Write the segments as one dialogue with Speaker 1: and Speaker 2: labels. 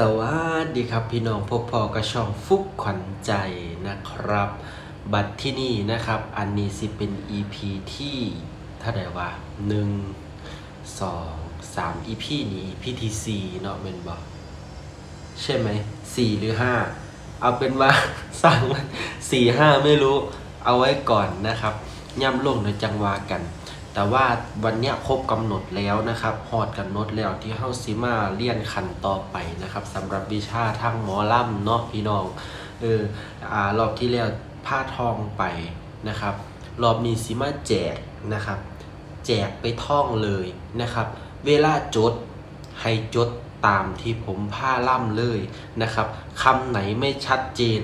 Speaker 1: สวัสดีครับพี่น้องพบพอกับช่องฟุกขวัญใจนะครับ บัตรที่นี่นะครับ อันนี้สิเป็น EP ที่เท่าไหร่วะหนึ่งสองสาม EP นี้ EP ที่สี่เนาะเป็นบอกใช่ไหมสี่หรือห้าเอาเป็นว่าสั่งสี่ห้าไม่รู้เอาไว้ก่อนนะครับ ย่ำลงในจังหวากัน แต่ว่าวันเนี้ยครบกำหนดแล้วนะครับฮอดกันนดแล้วที่เฮาซิมาเลี่ยนขันต่อไปนะครับสำหรับวิชาทางหมอลำเนาะพี่น้องเอออ่ารอบที่แล้วผ้าทองไปนะครับ รอบนี้ซิมาแจกนะครับ แจกไปท่องเลยนะครับ เวลาจดให้จดตามที่ผมผ้าล่ำเลยนะครับคำไหนไม่ชัดเจน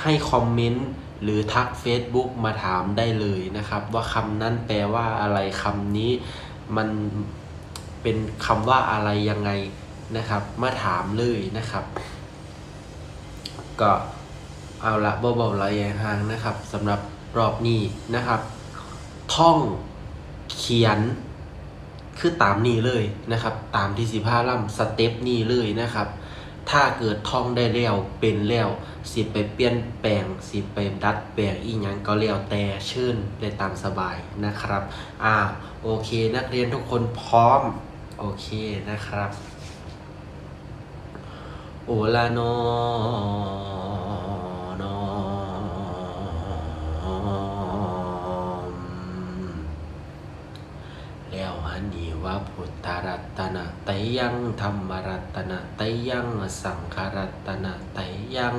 Speaker 1: ให้คอมเมนต์ หรือทัก Facebook มาถามได้เลยนะครับ ว่าคำนั้นแปลว่าอะไรคำนี้มันเป็นคำว่าอะไรยังไงนะครับ มาถามเลยนะครับ ก็เอาละเบาๆไรห่างนะครับสำหรับรอบนี้นะครับ ท่องเขียนคือตามนี้เลยนะครับ ตามที่สิผ้าล่ำสเต็ปนี้เลยนะครับ ถ้าเกิดท่องได้แล้วเป็นแล้วสิไปเปลี่ยนแปลงสิไปดัดแปลงอีกอย่างก็แล้วแต่เชิญได้ตามสบายนะครับอ่าโอเค นักเรียนทุกคนพร้อม โอเคนะครับ โอลาโน พุทธรัตนะไตยังธรรมรัตนะไตยังสังขรัตนะไตยัง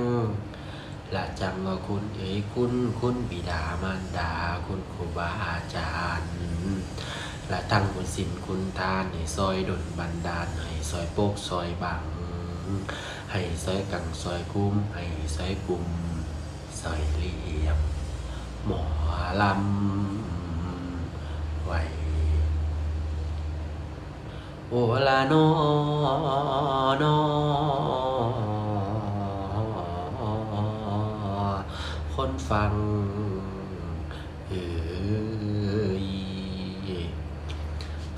Speaker 1: ละจังว่าคุณเอ๋ยคุณคุณบิดามารดา คุณครูบาอาจารย์และทั้งบุญสินคุณทานให้ซอยดลบันดาลให้ซอยโปกซอยบังให้ซอยกังซอยคุ้มให้ซอยกลุ่มซอยเหลี่ยมหมอลำไว้ โอลาโนโนคนฟังเอ้ย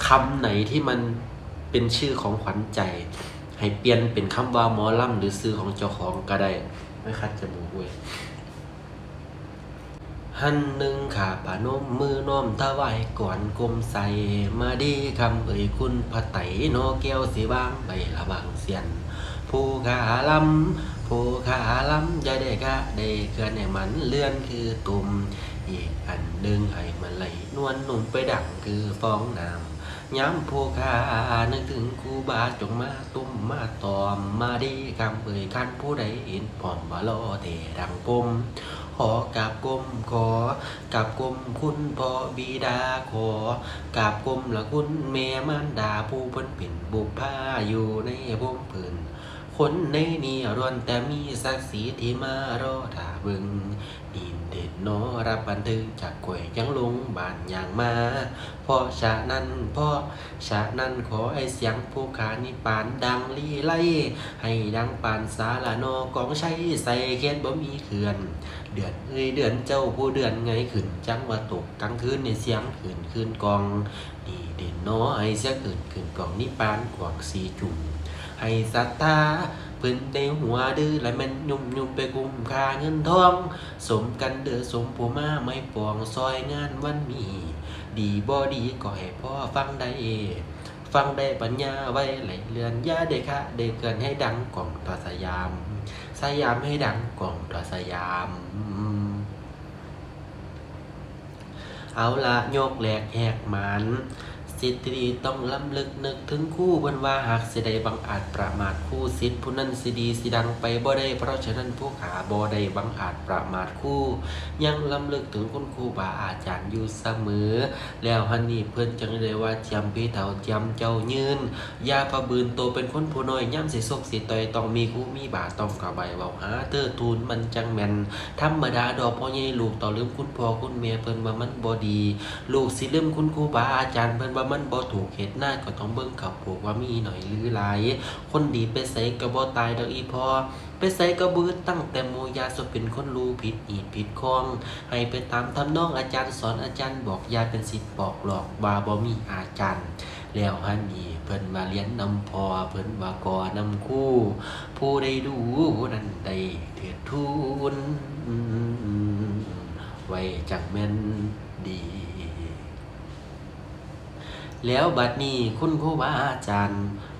Speaker 1: คำไหนที่มันเป็นชื่อของขวัญใจ ให้เปลี่ยนเป็นคำว่าหมอลำหรือซื้อของเจ้าของก็ได้ ไม่คัดจมูกเว้ย หันหนึ่งขาปานมมือน้อมถวายก่อนกลมใส่มาดีคำเอ่ยคุณพระไตรโนแก้วสีบางใบละบางเสียน ผู้ขาลำผู้ขาลำอย่าได้กะได้เกินให้มันเลื่อนคือตุ่มอีกอันหนึ่งให้มันไหลนวลนุ่มไปดังคือฟองน้ำย้ำผู้ขานึกถึงครูบาจงมาตุ้มมาตอมมาดีคำเอ่ยคันผู้ใดเห็นพร้อมบาลอเทดังปม ขอกราบกรมขอกราบกรมคุณพ่อบิดาขอกราบกรมละคุณแม่มารดาผู้เพิ่นเป็นบุพผาอยู่ในวงพื้นคนในนี้รวนแต่มีศักดิ์ศรีที่มารอถ้าบึงดิน นอรับบันทึกจากกล้วยยังลงบานอย่างมาเพราะฉะนั้นเพราะฉะนั้นขอให้เสียงผู้ขานิปานดังลีไลให้ดังปานสาลานอกองใช้ใส่เขียนบ่มีเขื่อน เดือนเอ้ยเดือนเจ้าผู้เดือนไงขึ้นจังว่าตกกลางคืนในเสียงขึ้นขึ้นกองนี่เด่นนอให้เสียงขึ้นขึ้นกองนิปานกวางสีจุ่ม ให้ศรัทธาเพิ่นในหัวดื้อและมันยุ่มยุ่มไปกุมค่าเงินทอง สมกันเด้อสมผู้มาไม่ปองซอยงานวันมี ดีบ่ดีก็ให้พ่อฟังได้ฟังได้ปัญญาไว้ไหลเรือนยาเด็กะเด็กเกินให้ดังกล่องต่อสยาม สยามให้ดังกล่องต่อสยาม เอาละโยกแหลกแหกหมัน สิทธิดีต้องล้ำลึกนึกถึงคู่บนว่าหากสิได้บังอาจประมาทคู่สิทธิผู้นั้นสิดีสิดังไปบ่ได้ เพราะฉะนั้นผู้ขาบ่ได้บังอาจประมาทคู่ ยังล้ำลึกถึงคุณครูบาอาจารย์อยู่เสมอ แล้วฮันนี่เพื่อนจังเลยว่าจำพี่เฒ่าจำเจ้ายืนยาพะบืนโตเป็นคนผู้น้อยย่ำสิซกสิต่อยต้องมีคู่มีบาต้องกระใบเบาหาเตอร์ทูนมันจังแมนธรรมดาดอกพ่อใหญ่ลูกต่อลืมคุณพ่อคุณแม่เพิ่นว่ามันบ่ดี ลูกสิลืมคุณครูบาอาจารย์เพิ่นว่ามันบ่ถูกเหตุหน้าก็ต้องเบิ่งขับผูกว่ามีหน่อยหรือหลาย คนดีไปใส่ก็บ่ตายดอกอีพอไปใส่ก็บืดตั้งแต่โมยาสเป็นคนรู้ผิดอีดผิดคอง ให้ไปตามทำนองอาจารย์สอนอาจารย์บอกยาเป็นสิทธิ์บอกหลอกว่าบ่มีอาจารย์แล้วฮันนี่เพิ่นมาเรียนนำพอเพิ่นว่าก่อนำคู่ ผู้ได้ดูนั้นได้เถิดทูนไว้จักแม่นดี แล้วบัดนี้คุณครูบาอาจารย์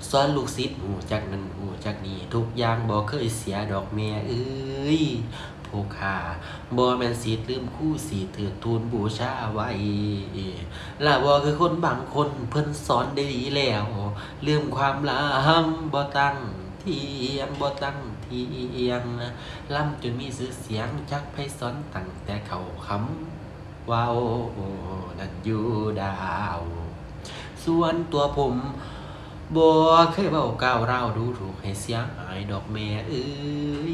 Speaker 1: สอนลูกศิษย์หูจักนั้นหูจักนี้ ทุกอย่างบ่เคยเสียดอกแม่เอ้ยผู้ค่าบ่แม่นสิทธิ์ลืมคู่สิเถิดทูลบูชาไว้ล่ะบ่คือคนบางคนเพิ่นสอนได้ดีแล้วลืมความลำบ่ตั้งเทียงบ่ตั้งเทียงลำจนมีชื่อเสียงจักไพศาลตั้งแต่เขาคำว้านั่นอยู่ดาว ส่วนตัวผมบ่เคยเว้าก้าวเร้าดูถูกให้เสียหายดอกแม่เอ้ย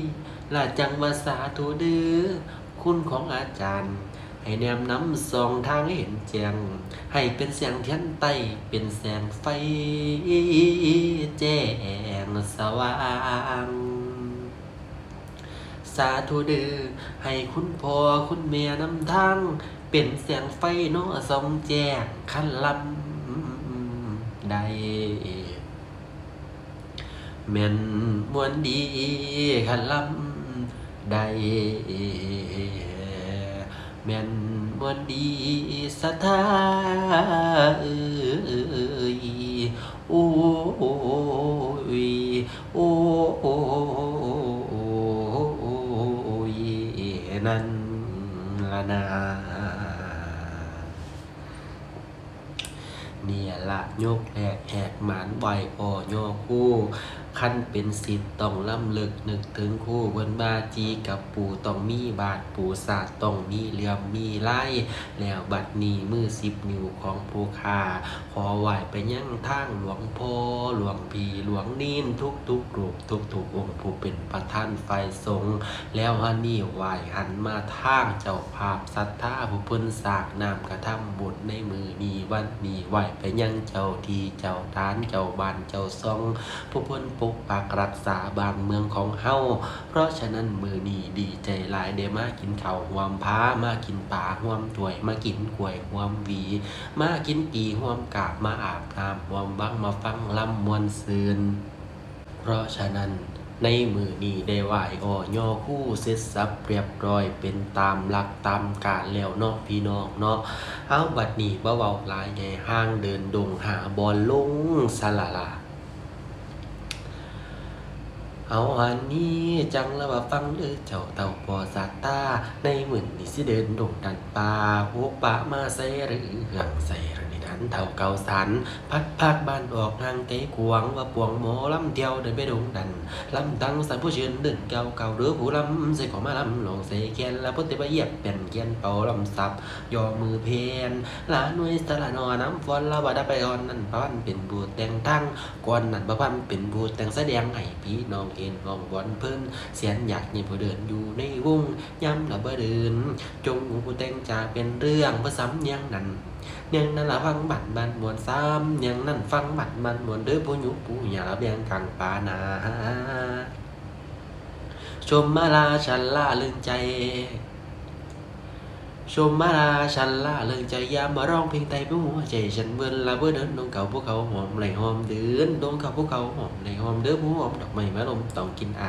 Speaker 1: ล่ะจังวาสาธุเด้อคุณของอาจารย์ ให้แนมน้ำสองทางให้เห็นแจงให้เป็นแสงเทียนไตเป็นแสงไฟแจ้งสว่างสาธุเด้อให้คุณพ่อคุณแม่นำทาง เป็นแสงไฟเนาะส่องแจ้งคันลำ ได้แม่นมวนดีคันลำได้แม่นมวนดีสถาเอ้ยโอ้ยโอ้ยนั่นละนา เนี่ย ละโยกแหกแหกหมานไหวอ่อยกคู่ คันเป็นสิทธิ์ต้องล่ำลึกนึกถึงคู่เพิ่นบาจีกับปู่ต้องมีบาทปู่ศาสตร์ต้องมีเหลี่ยมมีไล่แล้วบัดนี้มือสิบนิ้วของผู้ค่าขอไหวไปยังทางหลวงพ่อหลวงพีหลวงนินทุกทุกๆรูปทุกทุกองค์ผู้เป็นประธานไฟสงแล้วฮันนี่ไหวหันมาทางเจ้าภาพศรัทธาผู้เพิ่นสางนามกระทำบุญในมือนี้วันนี้ไหวไปยังเจ้าทีเจ้าทานเจ้าบ้านเจ้าซองผู้เพิ่นปกปักรักษาบ้านเมืองของเฮาเพราะฉะนั้นมือนี้ดีใจหลายได้มากินข้าวหวมพ้ามากินปลาหวมถ้วย มากินกล้วยหวมหวี มากินปีหวมกาบมาอาบน้ำหวมบังมาฟังลำมวนซืนเพราะฉะนั้นในมือนี้ได้ไหวอ่อย่อคู่เสร็จสับเรียบร้อยเป็นตามหลักตามการแล้วเนาะพี่น้องเนาะเอาบัดนี้บ่เว้าหลายใหญ่ห้างเดินดงหาบอลลงสลาลา เอาอันนี้จังแล้ว่าฟังเออเจ้าเต่าปอสัตตาในหมื่นนี่สิเดินดงดันป่าพวกป่ามาใส่หรือหลังใส่หรือ ในนั้นเท่าเก่าสันพัดภาคบ้านออกห่างเตะกวงว่าปวงหมอลำเที่ยวเดินไปดงดันลำตังสันผู้เชิญเดินเก่าเก่าหรือผู้ลำใส่ขอมาลำลงใส่แขนแล้วพุทธิบเหยียบเป็นเกียนเป่าลำซับยอมือเพนลาหน่วยสละนอน้ำฟอนละวาดาไปอ่อนนั่นพันเป็นบูแต่งตั้งก่อนนั่นพันเป็นบูแต่งแสดงให้พี่น้องเอ็นมองวอนเพิ่นเสียนอยากนี่ผู้เดินอยู่ในวงย้ำละบ่เดินจงผู้แต่งจะเป็นเรื่องเพื่อซ้ำยังนั้น ยังนั่นละฟังบัดบันมวนซ้ำยังนั่นฟังบัดมันมวนเด้อปูยุปูหยาเบียงกังปานาชมมาลาฉันล่าเรื่องใจ ชมมาลาฉันล่าเรื่องใจยามมาร้องเพลงไทยเพื่อหัวใจฉันเบิ่นละเบื่อเดินดงเก่าพวกเขาหอมไหลหอมเดือนดงเก่าพวกเขาหอมไหลหอมเด้อผู้หอมดอกไม้มะลมต้องกินไอ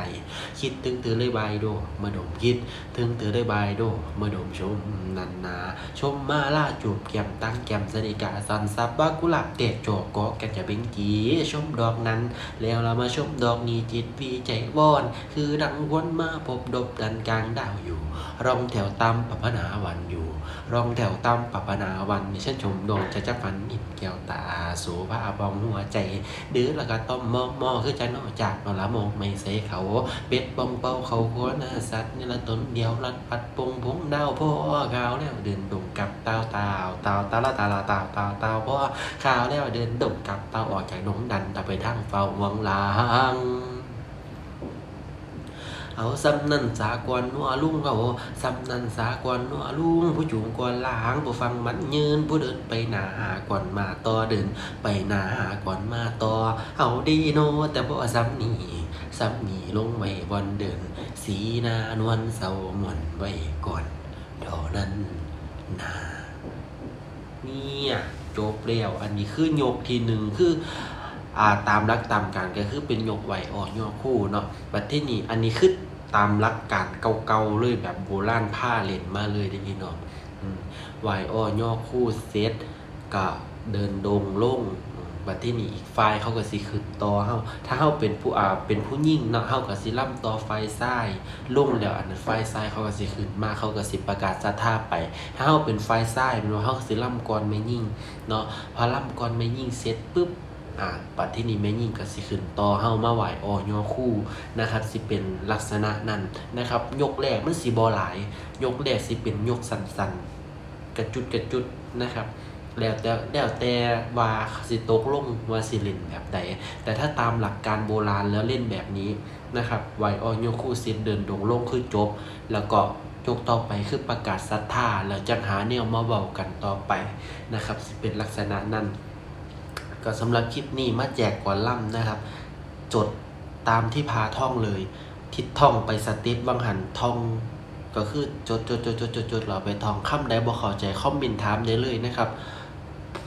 Speaker 1: คิดถึงเธอเลยบายโดมาดมคิดถึงเธอได้บายโดมาดมชมนันนาชมมาลาจูบแก้มตั้งแก้มสนิกาสันสับว่ากุหลาบเตะโจกเกาะกันจะเป็นจีชมดอกนั้น แล้วเรามาชมดอกนี้จิตวีใจวอน คือดังวนมาพบดบดันกลางดาวอยู่รองแถวตามปัปนาวันอยู่ รองแถวตามปัปนาวันนี่นชมดวงจะจักฟันอินแก้วตาสูผ้าบองหัวใจดื้อแล้วก็ต้มมองมอคือจะนอกจากนละมองไม่เสเขาเป็ดปองเป้าเขาหัวหน้าสัตว์นี่ละตนเดียวรัดปัดปงพงดาวพ่อขาวแล้วเดินดงกับเตาเตาเตาตาละตาละเตาเตาเตาพ่อขาวแล้วเดินดงกับเตาออกจากดงดันตะไปทางเฝ้าวังลาง เอาซ้ำนั่นสากวนนัวลุงเขาซ้ำนั่นสากวนนัวลุงผู้จูงกวนล้างผู้ฟังมันยืนผู้เดินไปหนาหาก่อนมาต่อเดิน ไปหนาหาก่อนมาต่อเอาดีโนแต่บ่ซ้ำนี่ซ้ำนี่ลงไว้บอนเดิน สีนานวลเศร้าหมวนไว้ก่อนเท่านั้นนาเนี่ยจบแล้วอันนี้คือยกทีหนึ่งคือ อ่าตามรักตามการก็คือเป็นยกไหวออกยกคู่เนาะบัดที่นี่อันนี้คือตามรักการเก่าๆเลยแบบโบราณผ้าเล่นมาเลยได้พี่น้องอืมไหวออกยกคู่เซตก็เดินดงลงอืมบัดที่นี่อีกฝ่ายเขาก็สิขึ้นต่อเฮาถ้าเฮาเป็นผู้อ่าเป็นผู้หญิงเนาะเฮาก็สิล่ำต่อไฟซ้ายลงแล้วอันนั้นไฟซ้ายเขาก็สิขึ้นมาเขาก็สิประกาศศรัทธาไป ถ้าเฮาเป็นไฟซ้ายม่นว่าเฮาก็สิล่ำก่อนแม่ยิ่งเนาะพอล่ำก่อนแม่ยิ่งเสร็จปุ๊บ อ่าปัดที่นี้แม่ยิ่งก็สิขึ้นต่อเฮามาไหวออยอคู่นะครับสิเป็นลักษณะนั้นนะครับ ยกแรกมันสิบ่หลาย ยกแรกสิเป็นยกสั้นๆ กระจุดกระจุดนะครับแล้วแต่แล้วแต่ว่าสิตกลงว่าสิเล่นแบบใดแต่ถ้าตามหลักการโบราณแล้วเล่นแบบนี้นะครับไหวออยอคู่สร็จเดินดงลงคือจบ แล้วก็ยกต่อไปคือประกาศศรัทธาแล้วจังหาแนวมาเว้ากันต่อไปนะครับ สิเป็นลักษณะนั้น ก็สำหรับคลิปนี้มาแจกก่อนล่ำนะครับ จดตามที่พาท่องเลย ทิศท่องไปสเต็ปวังหันท่อง ก็คือจดจดจดจดจดจดเราไปท่องคำใดบ่เข้าใจคอมเมนต์ถามได้เลยนะครับ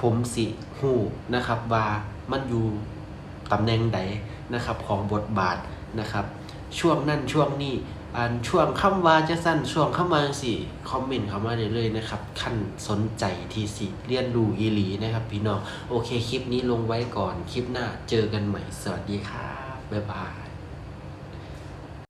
Speaker 1: ผมสิฮู้นะครับว่ามันอยู่ตำแหน่งใดนะครับของบทบาทนะครับ ช่วงนั้นช่วงนี้ อันช่วงคำว่าจะสั้นช่วงคำว่าสี่คอมเมนต์เข้ามาได้เลยนะครับขั้นสนใจที่สิเรียนรู้อีหลีนะครับ พี่น้องโอเคคลิปนี้ลงไว้ก่อนคลิปหน้าเจอกันใหม่สวัสดีครับบ๊ายบาย